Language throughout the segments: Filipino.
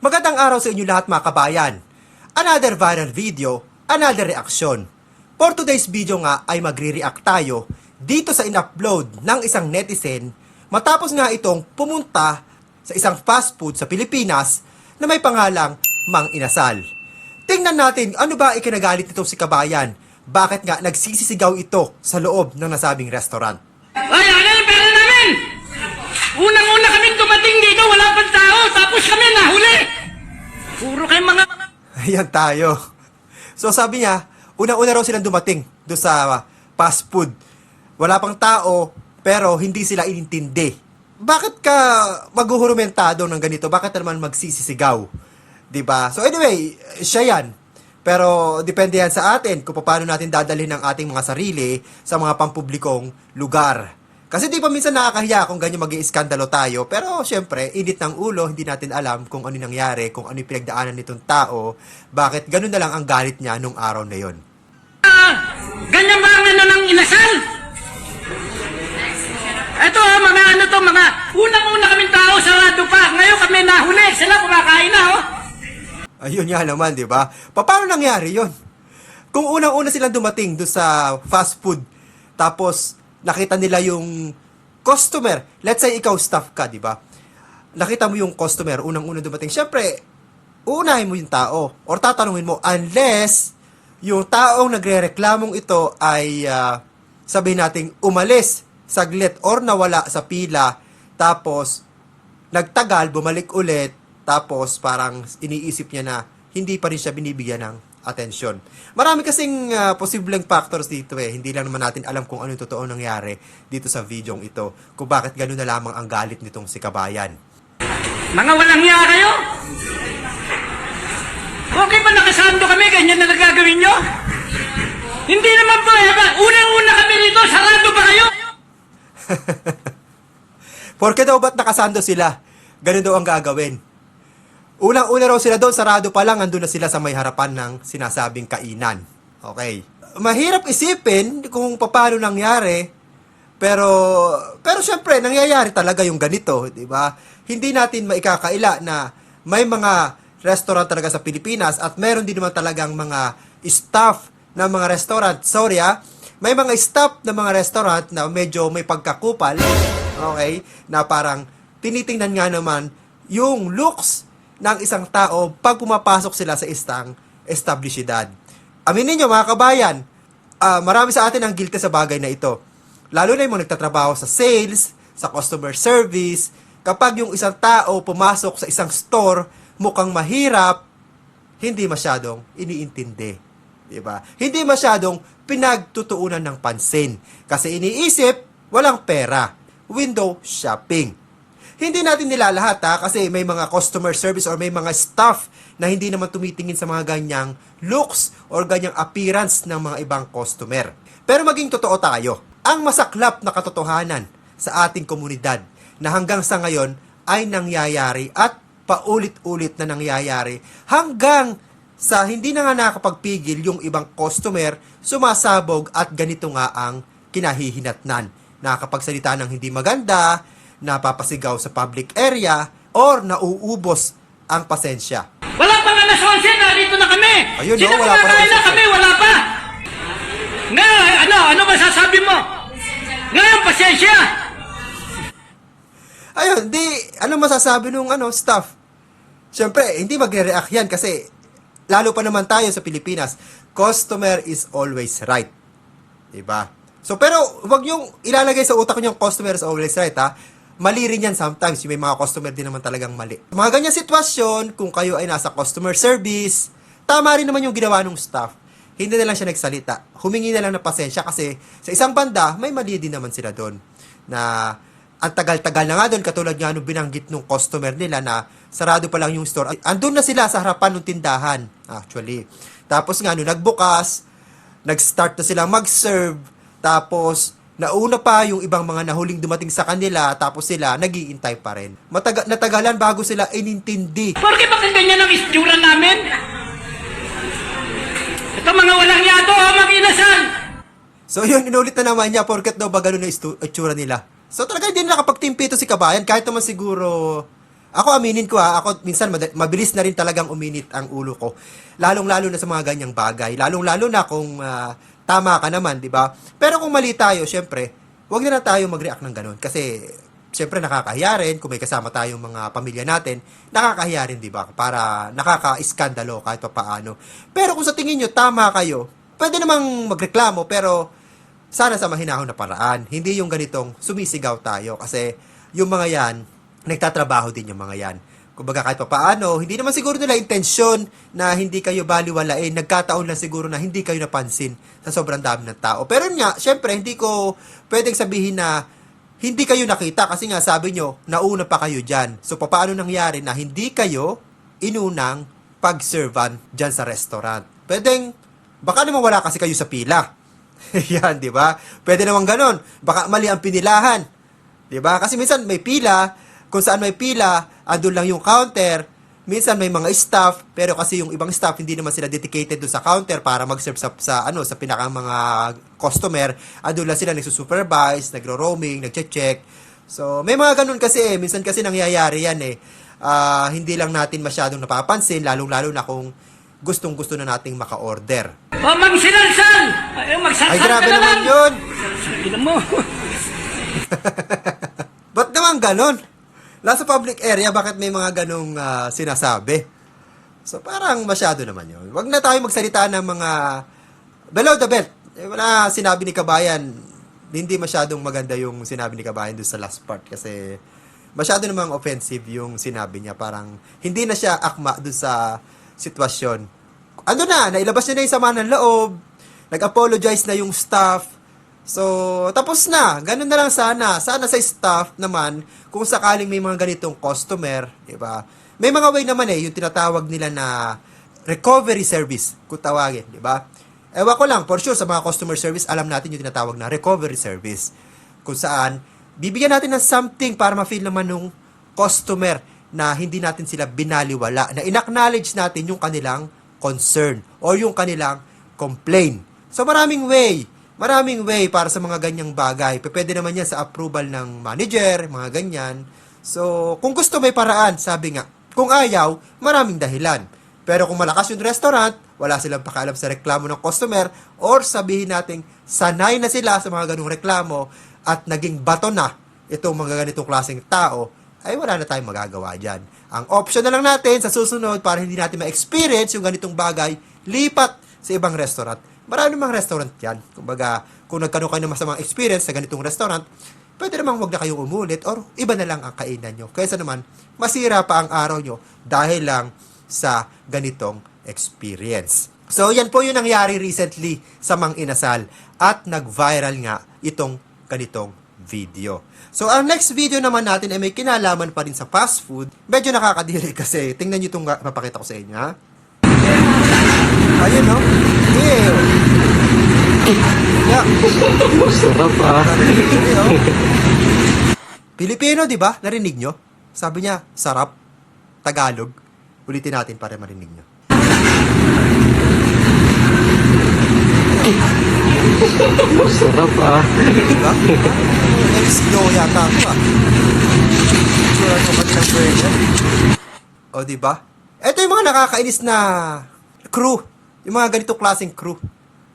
Magandang araw sa inyo lahat mga kabayan. Another viral video, another reaction. For today's video nga ay magre-react tayo dito sa in-upload ng isang netizen matapos nga itong pumunta sa isang fast food sa Pilipinas na may pangalang Mang Inasal. Tingnan natin ano ba ikinagalit nitong si kabayan. Bakit nga nagsisisigaw ito sa loob ng nasabing restaurant? Unang-una kami dumating dito, wala pang tao, tapos kami nahuli. Puro kayo mga... Ayan tayo. So sabi niya, una-una raw silang dumating do sa fast food. Wala pang tao, pero hindi sila inintindi. Bakit ka maghuhurumentado ng ganito? Bakit naman magsisisigaw? 'Di ba? So anyway, siya yan. Pero depende yan sa atin kung paano natin dadalhin ang ating mga sarili sa mga pampublikong lugar. Kasi di ba minsan nakakahiya kung ganyan mag iskandalo tayo, pero syempre, init ng ulo, hindi natin alam kung ano nangyari, kung ano yung pinagdaanan nitong tao, bakit ganun na lang ang galit niya nung araw na yon. Ah, ganyan ba ang ano ng inasal? Ito ah, mga ano to, mga unang-una kaming tao, sarado pa. Ngayon kami nahuli, sila kumakain na oh. Ayun nga naman, di ba? Pa- Paano nangyari yon? Kung unang-una silang dumating do sa fast food, tapos nakita nila yung customer, let's say ikaw staff ka, di ba? Nakita mo yung customer, unang-una dumating, syempre, uunahin mo yung tao, or tatanungin mo, unless yung taong nagre-reklamong ito ay ah, sabihin nating umalis saglit or nawala sa pila tapos nagtagal, bumalik ulit, tapos parang iniisip niya na hindi pa rin siya binibigyan ng atensyon. Marami kasing ah, posibleng factors dito eh. Hindi lang naman natin alam kung ano yung totoo nangyari dito sa videong ito. Kung bakit gano'n na lamang ang galit nitong si Kabayan. Mga walang hiya kayo? Okay ba nakasando kami, ganyan na nagagawin nyo? Hindi naman po eh? Unang-una kami rito, sarado ba kayo? Porke daw ba't nakasando sila? Ganun daw ang gagawin. Unang-una raw sila doon, sarado pa lang, andun na sila sa may harapan ng sinasabing kainan. Okay. Mahirap isipin kung paano nangyari, pero, pero syempre, nangyayari talaga yung ganito, di ba? Hindi natin maikakaila na may mga restaurant talaga sa Pilipinas at meron din naman talagang mga staff ng mga restaurant. Sorry ah, may mga staff ng mga restaurant na medyo may pagkakupal, okay, na parang tinitingnan nga naman yung looks ng isang tao pag pumapasok sila sa isang establishidad. Aminin nyo mga kabayan, ah, marami sa atin ang guilty sa bagay na ito. Lalo na yung nagtatrabaho sa sales, sa customer service, kapag yung isang tao pumasok sa isang store, mukhang mahirap, hindi masyadong iniintindi. Di ba? Hindi masyadong pinagtutuunan ng pansin. Kasi iniisip, walang pera. Window shopping. Hindi natin nilalahat ha, kasi may mga customer service or may mga staff na hindi naman tumitingin sa mga ganyang looks or ganyang appearance ng mga ibang customer. Pero maging totoo tayo, ang masaklap na katotohanan sa ating komunidad na hanggang sa ngayon ay nangyayari at paulit-ulit na nangyayari hanggang sa hindi na nga nakakapagpigil yung ibang customer, sumasabog at ganito nga ang kinahihinatnan. Nakakapagsalita ng hindi maganda, napapasigaw sa public area, or nauubos ang pasensya. Wala pa nga alas 11, narito na kami. Ayun, Sino no, wala pa na 11. kami, wala pa. Nga, ano, ano masasabi mo? Ngayon, pasensya. Ayun, di, ano masasabi nung ano, staff? Siyempre, hindi magre-react yan kasi lalo pa naman tayo sa Pilipinas, customer is always right. Diba? So, pero wag yung ilalagay sa utak yung customer is always right, ha? Mali rin yan sometimes. May mga customer din naman talagang mali. Mga ganyan sitwasyon, kung kayo ay nasa customer service, tama rin naman yung ginawa ng staff. Hindi na lang siya nagsalita. Humingi na lang ng pasensya kasi sa isang banda, may mali din naman sila doon. Na ang tagal-tagal na nga doon, katulad nga nung binanggit nung customer nila na sarado pa lang yung store. Andun na sila sa harapan ng tindahan, actually. Tapos nga, nung nagbukas, nag-start na silang mag-serve, tapos nauna pa yung ibang mga nahuling dumating sa kanila, tapos sila nagiintay pa rin. Mataga- natagalan bago sila inintindi. Porke bakit ganyan ang istura namin? Ito mga walang yato, oh, mga inasal. So yun, inulit na naman niya, porket daw ba ganun na itsura nila. So talaga hindi na nakapagtimpi ito si Kabayan, kahit naman siguro Ako aminin ko ha, ako minsan mabilis na rin talagang uminit ang ulo ko. Lalong-lalo na sa mga ganyang bagay. Lalong-lalo na kung ah, tama ka naman, di ba? Pero kung mali tayo, syempre, wag na na tayo mag-react ng ganun. Kasi, syempre nakakahiya rin, kung may kasama tayong mga pamilya natin, nakakahiya rin, di ba? Para nakaka-iskandalo kahit pa paano. Pero kung sa tingin nyo, tama kayo, pwede namang magreklamo, pero sana sa mahinahon na paraan. Hindi yung ganitong sumisigaw tayo kasi yung mga yan, nagtatrabaho din yung mga yan. Kumbaga kahit pa paano, hindi naman siguro nila intensyon na hindi kayo baliwalain. Nagkataon lang siguro na hindi kayo napansin sa sobrang dami ng tao. Pero nga, syempre, hindi ko pwedeng sabihin na hindi kayo nakita kasi nga sabi nyo, nauna pa kayo dyan. So, paano nangyari na hindi kayo inunang pag-servan dyan sa restaurant? Pwedeng, baka naman wala kasi kayo sa pila. Yan, di ba? Pwede naman ganun. Baka mali ang pinilahan. Di ba? Kasi minsan may pila, kung saan may pila, andun lang yung counter. Minsan may mga staff, pero kasi yung ibang staff hindi naman sila dedicated doon sa counter para mag-serve sa, sa ano sa pinaka mga customer. Andun lang sila nagsusupervise, nagro-roaming, nagche-check. So, may mga ganun kasi eh. Minsan kasi nangyayari yan eh. Ah, hindi lang natin masyadong napapansin, lalong-lalo na kung gustong-gusto na nating maka-order. O magsinalsal! Ay, magsalsal Ay, grabe ka naman yun! Ina mo. Ba't naman ganon? Nasa public area, bakit may mga ganong ah, sinasabi? So, parang masyado naman yun. Huwag na tayo magsalita ng mga below the belt. Eh, wala sinabi ni Kabayan, hindi masyadong maganda yung sinabi ni Kabayan doon sa last part kasi masyado namang offensive yung sinabi niya. Parang hindi na siya akma doon sa sitwasyon. Ano na, nailabas niya na yung sama ng loob, nag-apologize na yung staff, So, tapos na. Ganun na lang sana. Sana sa staff naman, kung sakaling may mga ganitong customer, di ba? May mga way naman eh, yung tinatawag nila na recovery service, kung tawagin, di ba? Ewan ko lang, for sure, sa mga customer service, alam natin yung tinatawag na recovery service. Kung saan, bibigyan natin ng something para ma-feel naman nung customer na hindi natin sila binaliwala, na in-acknowledge natin yung kanilang concern or yung kanilang complaint. So, maraming way maraming way para sa mga ganyang bagay. Pwede naman yan sa approval ng manager, mga ganyan. So, kung gusto may paraan, sabi nga. Kung ayaw, maraming dahilan. Pero kung malakas yung restaurant, wala silang pakialam sa reklamo ng customer, or sabihin nating sanay na sila sa mga ganong reklamo at naging bato na itong mga ganitong klaseng tao, ay wala na tayong magagawa dyan. Ang option na lang natin sa susunod para hindi natin ma-experience yung ganitong bagay, lipat sa ibang restaurant. Marami namang restaurant yan. Kumbaga, kung nagkaroon kayo ng masamang experience sa ganitong restaurant, pwede namang wag na kayong umulit or iba na lang ang kainan nyo. Kaysa naman, masira pa ang araw nyo dahil lang sa ganitong experience. So, yan po yung nangyari recently sa Mang Inasal at nag-viral nga itong ganitong video. So, ang next video naman natin ay may kinalaman pa rin sa fast food. Medyo nakakadiri kasi. Tingnan nyo itong papakita ko sa inyo, ha? Ayun, no? Ew. Yeah. Sarap ah. Pilipino, di ba? Narinig nyo? Sabi niya, sarap. Tagalog. Ulitin natin para marinig nyo. Sarap ah. Diba? Ex-Glo yata ako ah. Sure ako pati ng burger. O, diba? Ito yung mga nakakainis na crew. Yung mga ganitong klaseng crew.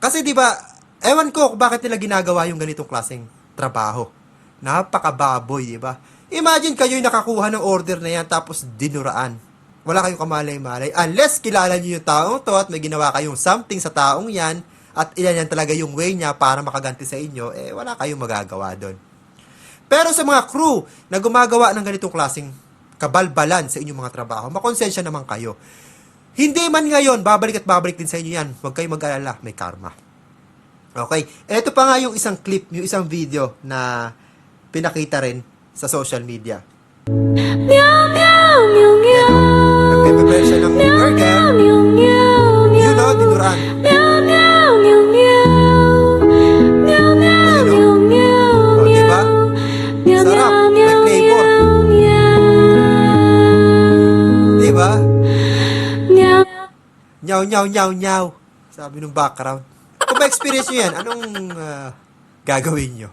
Kasi diba, ewan ko bakit nila ginagawa yung ganitong klaseng trabaho. Napakababoy, diba? Imagine kayo yung nakakuha ng order na yan tapos dinuraan. Wala kayong kamalay-malay. Unless kilala niyo yung taong to at may ginawa kayong something sa taong yan at ilan yan talaga yung way niya para makaganti sa inyo, eh wala kayong magagawa doon. Pero sa mga crew na gumagawa ng ganitong klaseng kabalbalan sa inyong mga trabaho, makonsensya naman kayo. Hindi man ngayon, babalik at babalik din sa inyo yan. Huwag kayong mag-alala, may karma. Okay, eto pa nga yung isang clip, yung isang video na pinakita rin sa social media. Meow, meow, meow, meow. Nyaw, nyaw, nyaw, nyaw. Sabi nung background. Kung ma-experience nyo yan, anong ah, gagawin nyo?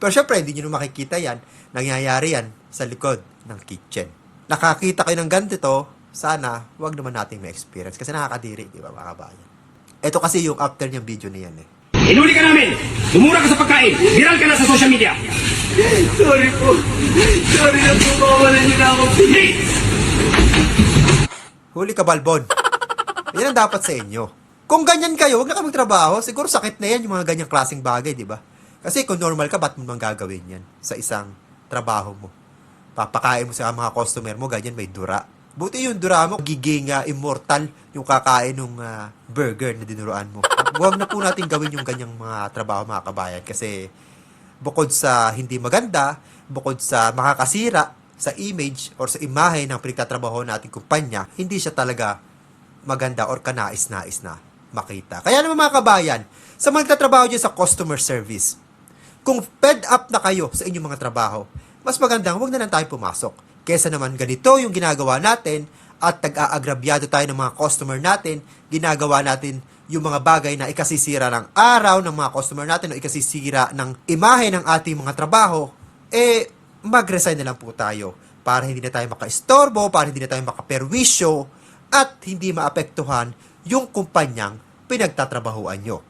Pero syempre, hindi nyo makikita yan. Nangyayari yan sa likod ng kitchen. nakakita kayo ng ganito, sana wag naman nating ma-experience kasi nakakadiri, di ba mga kabayan? Ito kasi yung after niyang video na yan eh. Inuli ka namin. Dumura ka sa pagkain. Viral ka na sa social media. Sorry po. Sorry na po, kawalan niyo na ako. Hindi! Huli ka, Balbon. Yan ang dapat sa inyo. Kung ganyan kayo, huwag na kayo magtrabaho. Siguro sakit na yan yung mga ganyang klaseng bagay, di ba? Kasi kung normal ka, ba't mo naman gagawin yan sa isang trabaho mo? Papakain mo sa mga customer mo, ganyan may dura. Buti yung dura mo, giging ah, immortal yung kakain ng burger na dinuruan mo. Huwag na po natin gawin yung ganyang mga trabaho, mga kabayan. Kasi bukod sa hindi maganda, bukod sa makakasira sa image or sa imahe ng pinagtatrabaho nating kumpanya, hindi siya talaga maganda or kanais-nais na makita. Kaya naman mga kabayan, sa mga nagtatrabaho dyan sa customer service, kung fed up na kayo sa inyong mga trabaho, mas magandang huwag na lang tayo pumasok. Kesa naman ganito yung ginagawa natin at tag-aagrabyado tayo ng mga customer natin, ginagawa natin yung mga bagay na ikasisira ng araw ng mga customer natin o ikasisira ng imahe ng ating mga trabaho, eh, mag-resign na lang po tayo para hindi na tayo maka-istorbo, para hindi na tayo makaperwisyo, at hindi maapektuhan yung kumpanyang pinagtatrabahuan nyo.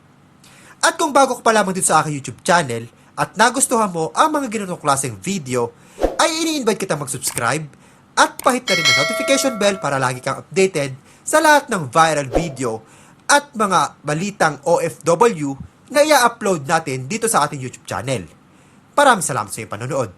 At kung bago ka pa lamang dito sa aking YouTube channel at nagustuhan mo ang mga ganitong klaseng video, ay ini-invite kita mag-subscribe at pahit na rin ang notification bell para lagi kang updated sa lahat ng viral video at mga balitang OFW na i-upload natin dito sa ating YouTube channel. Maraming salamat sa iyong panonood.